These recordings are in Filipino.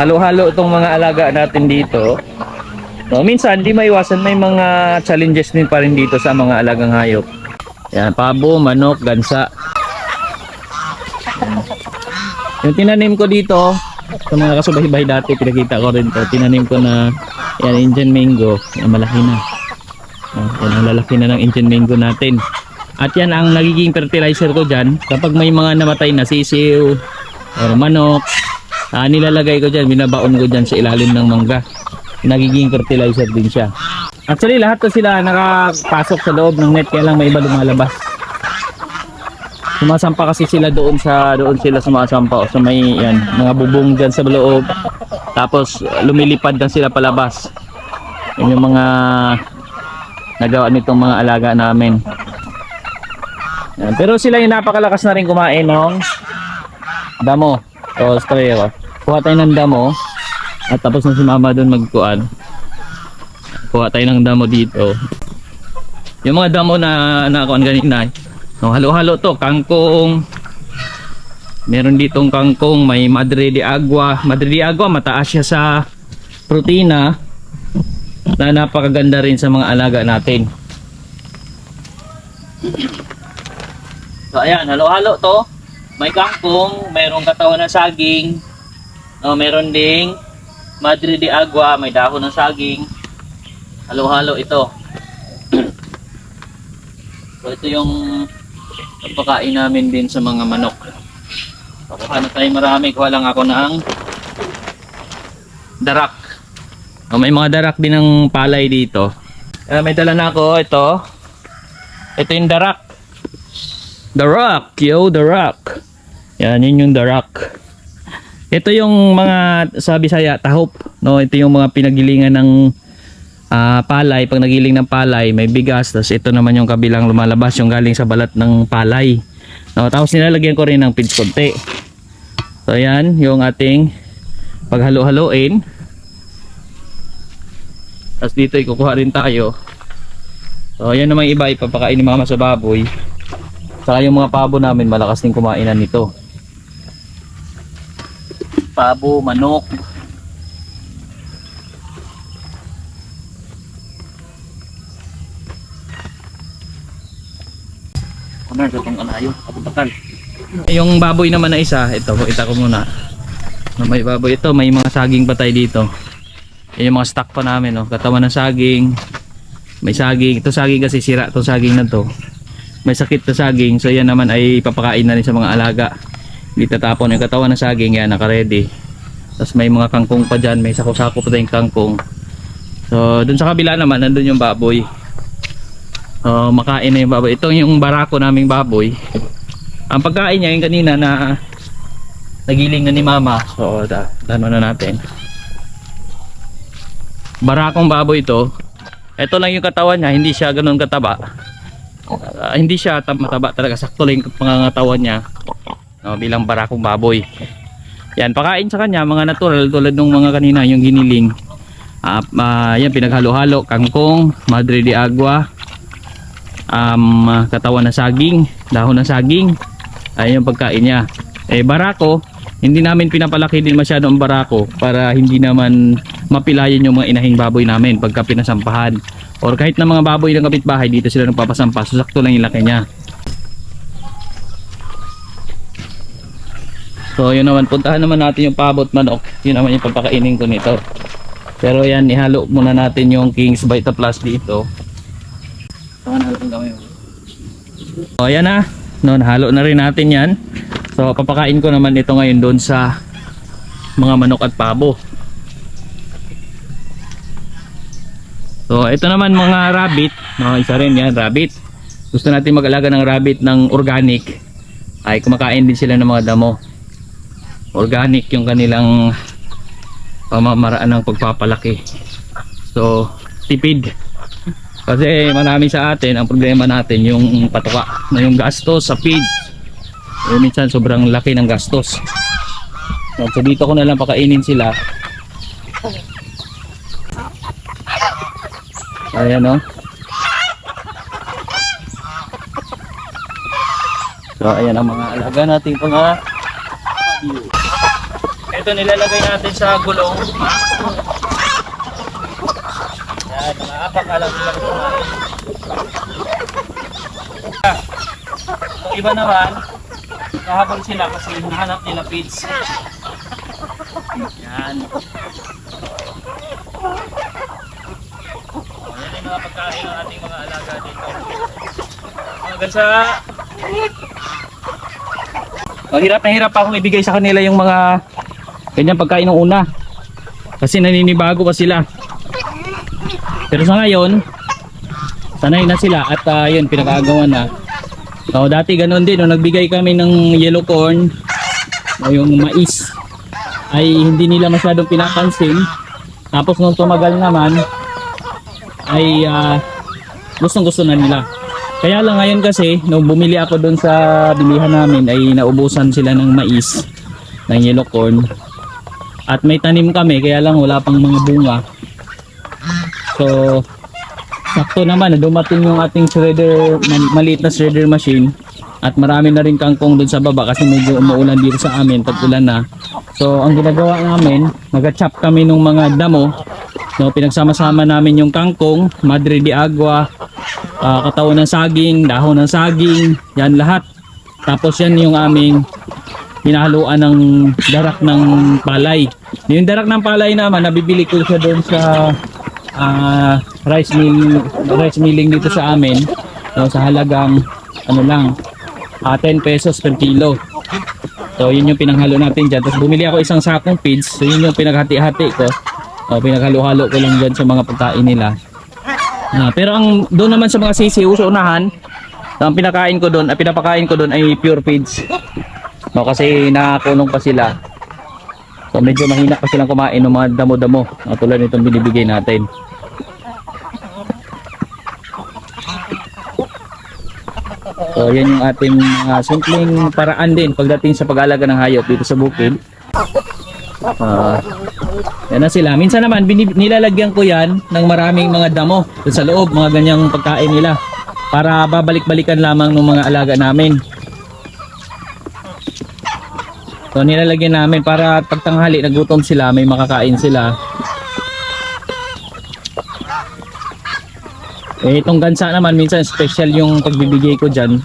halo-halo itong mga alaga natin dito. No, minsan di maiwasan may mga challenges din pa rin dito sa mga alagang hayop. Yan, pabo, manok, gansa. Yan. Yung tinanim ko dito, sa mga kasubahay-bahay dati, pinakita ko rin to. Tinanim ko na yan, Indian mango. Yan, malaki na. Yan ang lalaki na ng Indian mango natin. At yan ang nagiging fertilizer ko dyan. Kapag may mga namatay na sisiw or manok, ah, nilalagay ko dyan, binabaon ko dyan sa ilalim ng mangga. Nagiging fertilizer din siya. Actually, lahat to sila nakapasok sa loob ng net, kaya lang may iba lumalabas. Sumasampa kasi sila doon sa doon sila sumasampa o sa may yan, mga bubong diyan sa loob. Tapos lumilipad lang sila palabas. Yan yung mga nagawa nitong mga alaga namin. Yan. Pero sila yung napakalakas na rin kumain ng damo o strayero. Kuha tayo ng damo at tapos na si mama doon magkuan. Kuha tayo ng damo dito. Yung mga damo na nakuan kanina, no, halo-halo to, kangkong. Meron ditong kangkong, may madre de agua. Madre de agua, mataas siya sa protina na napakaganda rin sa mga alaga natin. So ayan, halo-halo to. May kangkong, mayroong katawan ng saging. No, meron ding madre de agua, may dahon ng saging. Halo-halo ito. so ito yung pagpakain namin din sa mga manok. Pakuha na tayo marami. Kuha lang ako ng darak. O, may mga darak din ng palay dito. Eh, may dala na ako. Ito. Ito yung darak. Rock, yo, Rock. Yan, yun yung Rock. Ito yung mga sa Bisaya, tahop. No, ito yung mga pinagilingan ng ah, palay. Pag nagiling ng palay, may bigas. Tapos ito naman yung kabilang lumalabas, yung galing sa balat ng palay. No, tapos nilalagyan ko rin ng pids konti. So yan, yung ating paghalo-haloin. Tapos dito ikukuha rin tayo. So yan naman iba ipapakain ni mama sa baboy. Saka yung mga pabo namin malakas din kumainan nito. Pabo, manok. Ano sa itong anayo? Kaputakan. Yung baboy naman na isa, ito, ita ko muna. Na May baboy ito, may mga saging patay dito. Yan yung mga stock pa namin, no? katawan ng saging. May saging, ito saging kasi sira itong saging na to. May sakit na saging, so yan naman ay papakain na rin sa mga alaga. Hindi tatapon yung katawan ng saging, yan naka-ready. Tapos may mga kangkong pa dyan, may sako-sako pa tayong kangkong. So, dun sa kabila naman, nandun yung baboy. So, makain na yung baboy. Ito yung barako naming baboy. Ang pagkain niya yung kanina na nagiling na ni mama. So, da, dano na natin. Barakong baboy ito. Ito lang yung katawan niya, hindi siya ganoon kataba. Ah, hindi siya mataba talaga, sakto lang yung pangangatawan niya. No, bilang barakong baboy. Yan, pakain sa kanya, mga natural tulad ng mga kanina, yung giniling. Ah, ah, yan, pinaghalo-halo, kangkong, madre de agua, um, katawan ng saging, dahon ng saging. Ayun yung pagkain niya. Eh, barako, hindi namin pinapalaki din masyado ang barako para hindi naman mapilayan yung mga inahing baboy namin pagka pinasampahan. Or kahit na mga baboy ng kapitbahay, dito sila nagpapasampa. So, sakto lang yung laki niya. So, yun naman. Puntahan naman natin yung pabot manok. Yun naman yung papakainin ko nito. Pero yan, ihalo muna natin yung King's Vita Plus dito. Saan natin gawin? So, ayan na. No, nahalo na rin natin yan. So, papakain ko naman ito ngayon doon sa mga manok at pabo. So, ito naman mga rabbit. No, isa rin yan, rabbit. Gusto natin mag-alaga ng rabbit ng organic. Ay, kumakain din sila ng mga damo. Organic yung kanilang pamamaraan ng pagpapalaki. So, tipid. Kasi marami sa atin, ang problema natin yung patuka na yung gastos sa feed. Eh, minsan sobrang laki ng gastos. So dito ko na lang pakainin sila. Ayan o. So ayan ang mga alaga nating Ito dito nilalagay natin sa gulong. Yan, mga apak alam sila kumain. Yung iba naman, kahabol sila kasi hinahanap nila feeds. Yan. Yan yung mga pagkain ng ating mga alaga dito. Mga gansa. Oh, hirap na hirap akong ibigay sa kanila yung mga kanyang pagkain ng una. Kasi naninibago pa sila. Pero sa ngayon, sanay na sila at uh, yun, pinakagawa na. So, dati ganun din, nung nagbigay kami ng yellow corn, o yung mais, ay hindi nila masyadong pinapansin. Tapos nung tumagal naman, ay uh, gustong gusto na nila. Kaya lang ngayon kasi, nung bumili ako doon sa bilihan namin, ay naubusan sila ng mais, ng yellow corn. At may tanim kami, kaya lang wala pang mga bunga. So, sakto naman, na dumating yung ating shredder, maliit na shredder machine. At marami na rin kangkong doon sa baba kasi medyo umuulan dito sa amin, tag-ulan na. So, ang ginagawa namin, nag-chop kami ng mga damo. No, pinagsama-sama namin yung kangkong, madre de agua, ah, katawan ng saging, dahon ng saging, yan lahat. Tapos yan yung aming hinahaluan ng darak ng palay. Yung darak ng palay naman, nabibili ko siya doon sa ah, rice mill rice milling dito sa amin. No, sa halagang ano lang ah, 10 pesos per kilo. So yun yung pinanghalo natin dyan. Tapos bumili ako isang sakong feeds. So yun yung pinaghati-hati ko. O pinaghalo-halo ko lang dyan sa mga pagkain nila. Ah, pero ang doon naman sa mga sisiw sa unahan. Ang pinakain ko doon, ah, pinapakain ko doon ay pure feeds. No, kasi nakakulong pa sila So medyo mahina pa silang kumain ng mga damo-damo uh, tulad nitong binibigay natin. So yan yung ating mga simpleng paraan din pagdating sa pag-alaga ng hayop dito sa bukid. Ah, yan na sila. Minsan naman nilalagyan ko yan ng maraming mga damo sa loob, mga ganyang pagkain nila para babalik-balikan lamang ng mga alaga namin. So nilalagyan namin para pagtanghali nagutom sila, may makakain sila. Eh itong gansa naman minsan special yung pagbibigay ko diyan.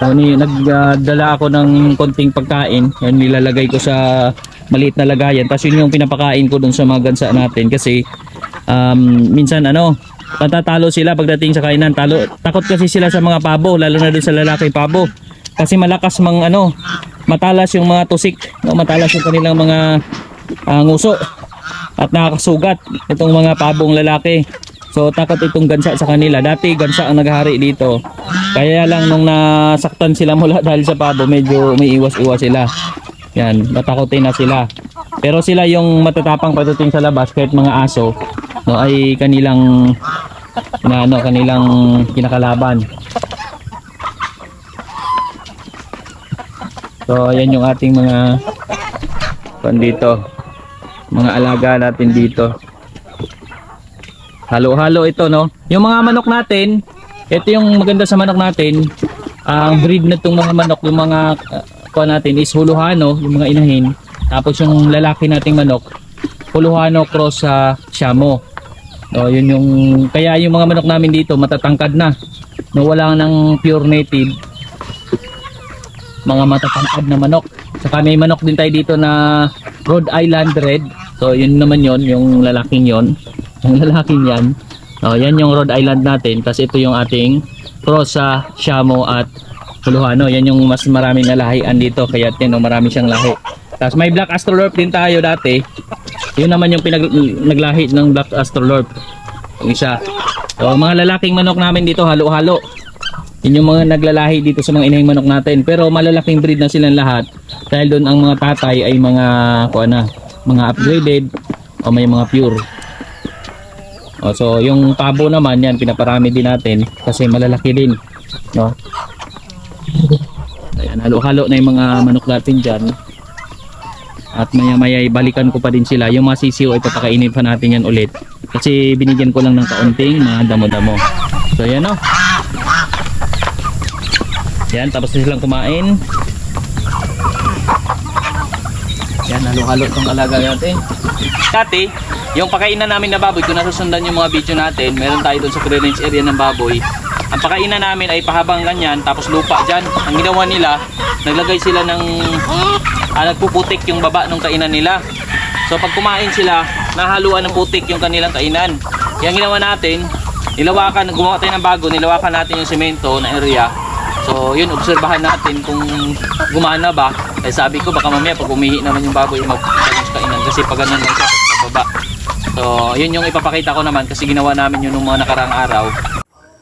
So ni nagdala ako ng konting pagkain, yan nilalagay ko sa maliit na lagayan. Tapos yun yung pinapakain ko dun sa mga gansa natin kasi um, minsan ano, patatalo sila pagdating sa kainan. Talo, takot kasi sila sa mga pabo, lalo na dun sa lalaki pabo. Kasi malakas mang ano, matalas yung mga tusik, no? matalas yung kanilang mga ah, nguso at nakakasugat itong mga pabong lalaki. So takot itong gansa sa kanila. Dati gansa ang naghahari dito. Kaya lang nung nasaktan sila mula dahil sa pabo, medyo may iwas-iwas sila. Yan, natakotin na sila. Pero sila yung matatapang pagdating sa labas kahit mga aso, no, ay kanilang na ano, kanilang kinakalaban. So, ayan yung ating mga pan dito. Mga alaga natin dito. Halo-halo ito, no? Yung mga manok natin, ito yung maganda sa manok natin. Ang breed na itong mga manok, yung mga uh, natin is huluhano, yung mga inahin. Tapos yung lalaki nating manok, huluhano cross sa Shamo. No, yun yung kaya yung mga manok namin dito matatangkad na. No, wala nang pure native mga matatangkad na manok. Saka may manok din tayo dito na Rhode Island Red. So yun naman yon yung lalaking yon. Yung lalaking yan. Oh, yan yung Rhode Island natin. Kasi ito yung ating cross sa Shamo at Huluhano. Yan yung mas maraming nalahian dito. Kaya tin, oh, marami siyang lahi. Tapos may Black Astrolorp din tayo dati. Yun naman yung pinag naglahi ng Black Astrolorp. Yung isa. So, mga lalaking manok namin dito halo-halo. Yun yung mga naglalahi dito sa mga inahing manok natin. Pero malalaking breed na silang lahat. Dahil doon ang mga tatay ay mga kuha na, mga upgraded o may mga pure. O, so yung pabo naman yan pinaparami din natin kasi malalaki din. No? Ayan, halo-halo na yung mga manok natin dyan. At maya maya balikan ko pa din sila. Yung mga sisiw ay papakainin pa natin yan ulit. Kasi binigyan ko lang ng kaunting mga damo-damo. So yan o. Yan, tapos na silang kumain. Yan, halo-halo itong alaga natin. Dati, yung pakainan namin na baboy, kung nasusundan yung mga video natin, meron tayo doon sa free range area ng baboy. Ang pakainan namin ay pahabang ganyan, tapos lupa dyan. Ang ginawa nila, naglagay sila ng, ah, nagpuputik yung baba ng kainan nila. So pag kumain sila, nahaluan ng putik yung kanilang kainan. Yung ginawa natin, nilawakan, gumawa tayo ng bago, nilawakan natin yung semento na area. So yun, obserbahan natin kung gumana ba. Eh sabi ko baka mamaya pag umihi naman yung baboy, sa kainan kasi pag ganun lang siya, sa baba. So yun yung ipapakita ko naman kasi ginawa namin yun nung mga nakaraang araw.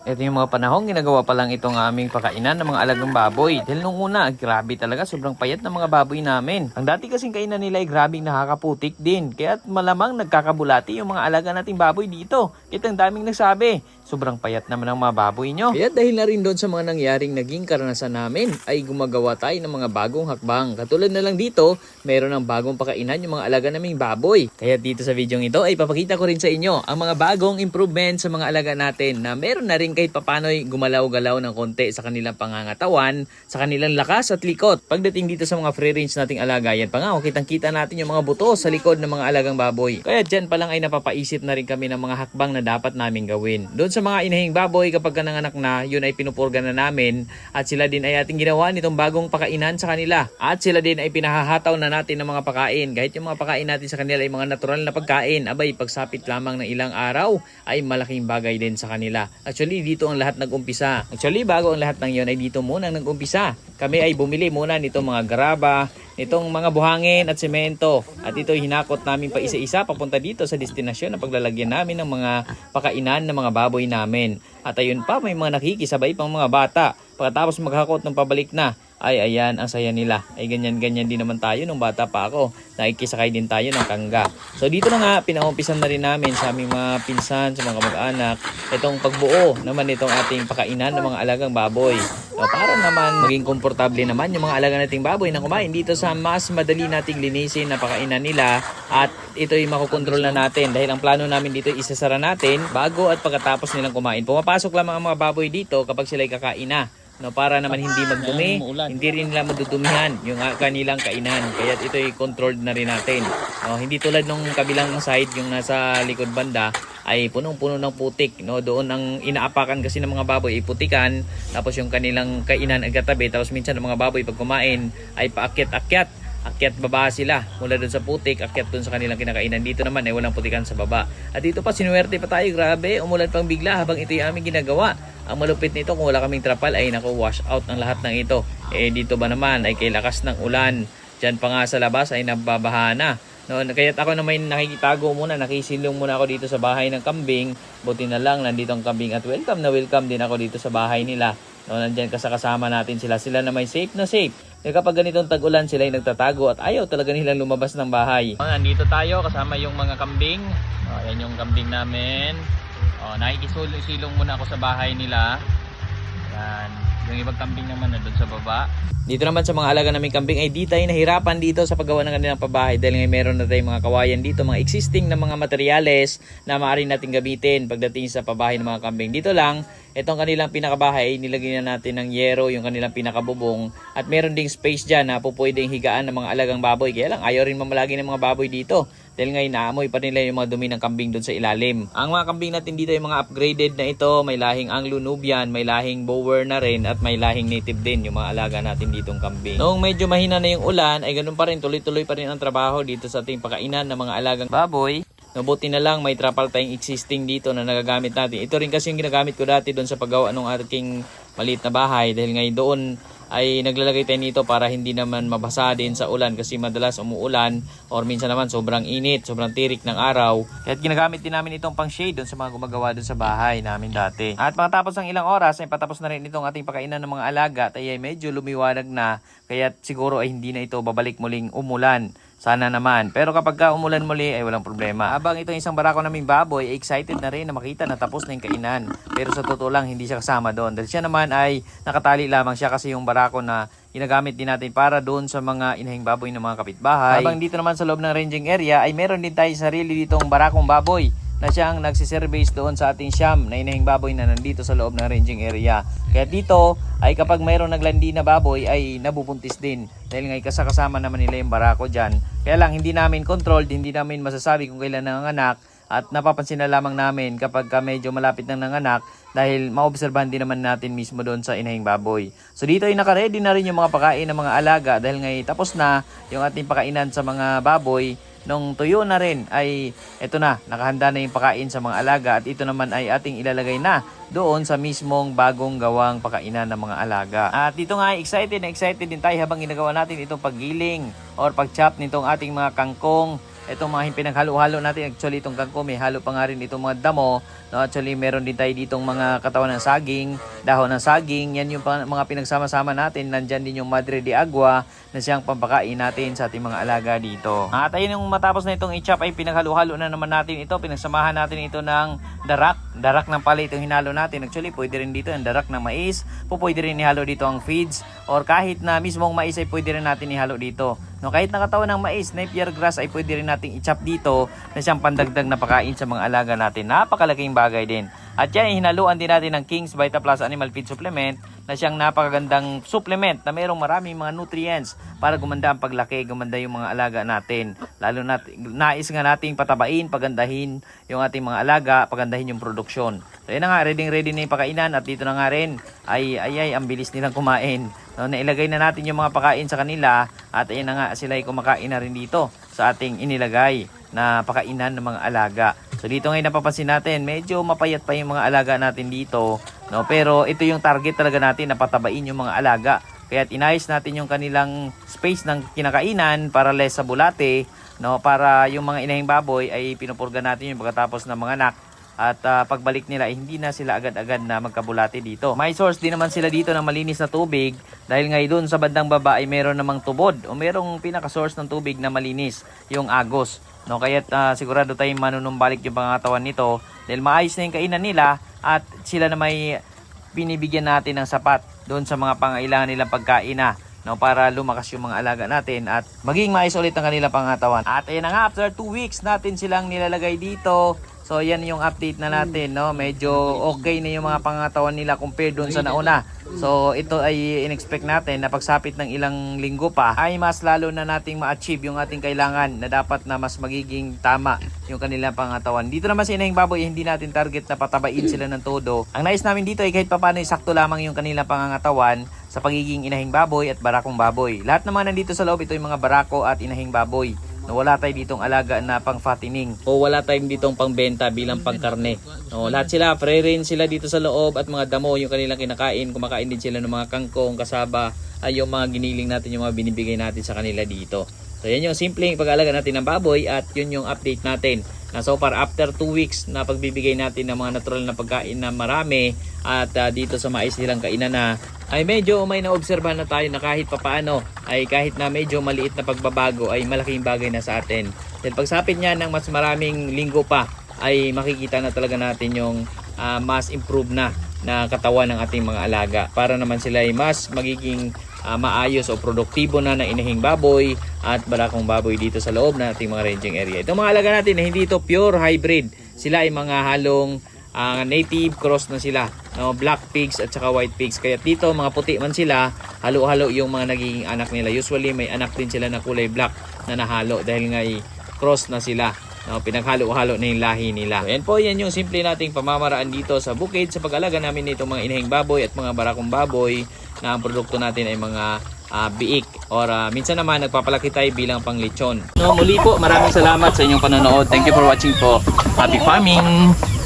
Ito yung mga panahon, ginagawa pa lang itong aming pakainan ng mga alagang baboy. Dahil nung una, grabe talaga, sobrang payat ng mga baboy namin. Ang dati kasing kainan nila ay grabing nakakaputik din. Kaya malamang nagkakabulati yung mga alaga nating baboy dito. Ito ang daming nagsabi, sobrang payat naman ng mga baboy nyo. Kaya dahil na rin doon sa mga nangyaring naging karanasan namin, ay gumagawa tayo ng mga bagong hakbang. Katulad na lang dito, meron ng bagong pakainan yung mga alaga naming baboy. Kaya dito sa video ito ay papakita ko rin sa inyo ang mga bagong improvement sa mga alaga natin na meron na rin kahit papano'y gumalaw-galaw ng konti sa kanilang pangangatawan, sa kanilang lakas at likot. Pagdating dito sa mga free range nating alaga, yan pa nga, oh, kitang-kita natin yung mga buto sa likod ng mga alagang baboy. Kaya dyan pa lang ay napapaisip na rin kami ng mga hakbang na dapat namin gawin. Doon sa mga inahing baboy, kapag ka nanganak na, yun ay pinupurga na namin at sila din ay ating ginawa nitong bagong pakainan sa kanila. At sila din ay pinahahataw na natin ng mga pagkain. Kahit yung mga pagkain natin sa kanila ay mga natural na pagkain, abay pagsapit lamang ng ilang araw ay malaking bagay din sa kanila. Actually, dito ang lahat nag-umpisa. Actually, bago ang lahat ng yon ay dito muna nag-umpisa. Kami ay bumili muna nitong mga graba, nitong mga buhangin at semento. At ito hinakot namin pa isa-isa papunta dito sa destinasyon na paglalagyan namin ng mga pakainan ng mga baboy namin. At ayun pa, may mga nakikisabay pang mga bata. Pagkatapos maghakot ng pabalik na, ay ayan, ang saya nila. Ay ganyan-ganyan din naman tayo nung bata pa ako. Nakikisakay din tayo ng kangga. So dito na nga, pinaumpisan na rin namin sa aming mga pinsan, sa mga kamag-anak, itong pagbuo naman itong ating pakainan ng mga alagang baboy. So, para naman maging komportable naman yung mga alaga nating baboy na kumain dito sa mas madali nating linisin na pakainan nila at ito'y makokontrol na natin dahil ang plano namin dito ay isasara natin bago at pagkatapos nilang kumain. Pumapasok lamang ang mga baboy dito kapag sila'y kakain na no para naman hindi magdumi hindi rin nila madudumihan yung kanilang kainan. Kaya ito ay controlled na rin natin. No hindi tulad nung kabilang side yung nasa likod banda ay punong-puno ng putik. No doon ang inaapakan kasi ng mga baboy ay putikan. Tapos yung kanilang kainan ay katabi. Tapos minsan ng mga baboy pag kumain ay paakyat-akyat. Akyat baba sila mula doon sa putik akyat doon sa kanilang kinakainan. Dito naman ay walang putikan sa baba. At dito pa sinuwerte pa tayo. Grabe umulan pang bigla habang ito yung aming ginagawa ang malupit nito kung wala kaming trapal ay naku wash out ang lahat ng ito eh dito ba naman ay kay lakas ng ulan Diyan pa nga sa labas ay nababaha na No, kaya ako na may nakikitago muna, nakisilong muna ako dito sa bahay ng kambing. Buti na lang nandito ang kambing at welcome na welcome din ako dito sa bahay nila. No, nandiyan kasakasama natin sila. Sila na may safe na safe. Kaya kapag ganitong tag-ulan sila ay nagtatago at ayaw talaga nilang lumabas ng bahay. Nandito tayo kasama yung mga kambing. O, yan yung kambing namin. O, nakikisulong muna ako sa bahay nila. Yan. Yung ibang kambing naman na doon sa baba. Dito naman sa mga alaga naming kambing ay di tayo nahirapan dito sa paggawa ng kanilang pabahay dahil ngayon meron na tayong mga kawayan dito, mga existing na mga materyales na maaari natin gamitin pagdating sa pabahay ng mga kambing. Dito lang, itong kanilang pinakabahay, nilagyan na natin ng yero, yung kanilang pinakabubong at meron ding space dyan na po pwedeng higaan ng mga alagang baboy. Kaya lang, ayaw rin mamalagi ng mga baboy dito dahil ngayon naamoy pa nila yung mga dumi ng kambing doon sa ilalim. Ang mga kambing natin dito ay mga upgraded na ito, may lahing Anglo-Nubian, may lahing Bower na rin at may lahing native din yung mga alaga natin ditong kambing. Noong medyo mahina na yung ulan ay ganun pa rin, tuloy-tuloy pa rin ang trabaho dito sa ating pakainan ng mga alagang baboy. Mabuti na lang may trapal tayong existing dito na nagagamit natin. Ito rin kasi yung ginagamit ko dati doon sa paggawa ng aking maliit na bahay dahil ngayon doon ay naglalagay tayo nito para hindi naman mabasa din sa ulan kasi madalas umuulan or minsan naman sobrang init, sobrang tirik ng araw. Kaya ginagamit din namin itong pang shade doon sa mga gumagawa doon sa bahay namin dati. At pagkatapos ng ilang oras ay patapos na rin itong ating pakainan ng mga alaga at ay medyo lumiwanag na kaya siguro ay hindi na ito babalik muling umulan. Sana naman. Pero kapag ka umulan muli ay walang problema. Habang itong isang barako naming baboy, excited na rin na makita na tapos na yung kainan. Pero sa totoo lang, hindi siya kasama doon. Dahil siya naman ay nakatali lamang siya kasi yung barako na ginagamit din natin para doon sa mga inahing baboy ng mga kapitbahay. Habang dito naman sa loob ng ranging area ay meron din tayo sarili ditong barakong baboy na siyang nagsiservice doon sa ating siyam na inahing baboy na nandito sa loob ng ranging area. Kaya dito ay kapag mayroong naglandi na baboy ay nabubuntis din. Dahil nga kasakasama naman nila yung barako dyan. Kaya lang hindi namin controlled, hindi namin masasabi kung kailan nanganak at napapansin na lamang namin kapag ka medyo malapit nang nanganak dahil maobserbahan din naman natin mismo doon sa inahing baboy. So dito ay nakaredy na rin yung mga pakain ng mga alaga dahil ngay tapos na yung ating pakainan sa mga baboy nung tuyo na rin ay eto na, nakahanda na yung pakain sa mga alaga at ito naman ay ating ilalagay na doon sa mismong bagong gawang pakainan ng mga alaga. At dito nga excited na excited din tayo habang ginagawa natin itong paggiling or pagchop nitong ating mga kangkong itong mga pinaghalo-halo natin actually itong kangkong may halo pa nga rin itong mga damo. No actually meron din tayo ditong mga katawan ng saging dahon ng saging. Yan yung mga pinagsama-sama natin. Nandyan din yung madre de agua na siyang pampakain natin sa ating mga alaga dito. At ayun yung matapos na itong i-chop ay pinaghalo-halo na naman natin ito. Pinagsamahan natin ito ng darak. Darak ng pala itong hinalo natin. Actually pwede rin dito yung darak ng mais. Po pwede rin ihalo dito ang feeds. Or kahit na mismong mais ay pwede rin natin ihalo dito No, kahit nakatawan ng mais, napier grass ay pwede rin nating i-chop dito na siyang pandagdag na pakain sa mga alaga natin. Napakalaking bagay din. At yan, hinaluan din natin ng King's Vita Plus Animal Feed Supplement na siyang napakagandang supplement na mayroong maraming mga nutrients para gumanda ang paglaki, gumanda yung mga alaga natin. Lalo na nais nga nating patabain, pagandahin yung ating mga alaga, pagandahin yung produksyon. So yan na nga, ready ready na yung pakainan at dito na nga rin ay ay ay ang bilis nilang kumain. No, nailagay na natin yung mga pakain sa kanila at ayan na nga sila ay kumakain na rin dito sa ating inilagay na pakainan ng mga alaga. So dito ngayon napapansin natin, medyo mapayat pa yung mga alaga natin dito. No, pero ito yung target talaga natin na patabain yung mga alaga. Kaya inayos natin yung kanilang space ng kinakainan para less sa bulate, no, para yung mga inahing baboy ay pinupurga natin yung pagkatapos ng mga anak at ah, pagbalik nila eh, hindi na sila agad-agad na magkabulati dito. May source din naman sila dito ng malinis na tubig dahil ngayon doon sa bandang baba ay meron namang tubod o merong pinaka-source ng tubig na malinis, yung agos. No, kaya sigurado tayong manunumbalik yung pangatawan nito dahil maayos na yung kainan nila at sila na may binibigyan natin ng sapat doon sa mga pangailangan nilang pagkain na no, para lumakas yung mga alaga natin at maging maayos ulit ang kanilang pangatawan. At ayun na nga, after 2 weeks natin silang nilalagay dito. So yan yung update na natin, no? Medyo okay na yung mga pangatawan nila compared doon sa nauna. So ito ay in-expect natin na pagsapit ng ilang linggo pa ay mas lalo na nating ma-achieve yung ating kailangan na dapat na mas magiging tama yung kanilang pangatawan. Dito naman sa inahing baboy, hindi natin target na patabain sila ng todo. Ang nais namin dito ay kahit papano sakto lamang yung kanilang pangangatawan sa pagiging inahing baboy at barakong baboy. Lahat naman nandito sa loob ito yung mga barako at inahing baboy na wala tayo ditong alaga na pang fattening o wala tayong ditong pangbenta bilang pangkarne. No, lahat sila, free range sila dito sa loob at mga damo yung kanilang kinakain. Kumakain din sila ng mga kangkong, kasaba, ay yung mga giniling natin, yung mga binibigay natin sa kanila dito. So yan yung simpleng pag-alaga natin ng baboy at yun yung update natin. Na so far after 2 weeks na pagbibigay natin ng mga natural na pagkain na marami at ah, dito sa mais nilang kainan na ay medyo may naobserbahan na tayo na kahit papaano ay kahit na medyo maliit na pagbabago ay malaking bagay na sa atin. Dahil pagsapit niya ng mas maraming linggo pa ay makikita na talaga natin yung ah, mas improve na na katawan ng ating mga alaga para naman sila ay mas magiging ah, maayos o produktibo na na inahing baboy at barakong baboy dito sa loob ng ating mga ranging area. Itong mga alaga natin na hindi ito pure hybrid. Sila ay mga halong ah, native cross na sila. No, black pigs at saka white pigs. Kaya dito mga puti man sila, halo-halo yung mga nagiging anak nila. Usually may anak din sila na kulay black na nahalo dahil nga cross na sila. No, pinaghalo-halo na yung lahi nila. So, yan po, yan yung simple nating pamamaraan dito sa bukid sa pag-alaga namin nitong mga inahing baboy at mga barakong baboy na ang produkto natin ay mga ah, biik or ah, minsan naman nagpapalaki tayo bilang panglechon. No, muli po, maraming salamat sa inyong panonood. Thank you for watching po. Happy farming!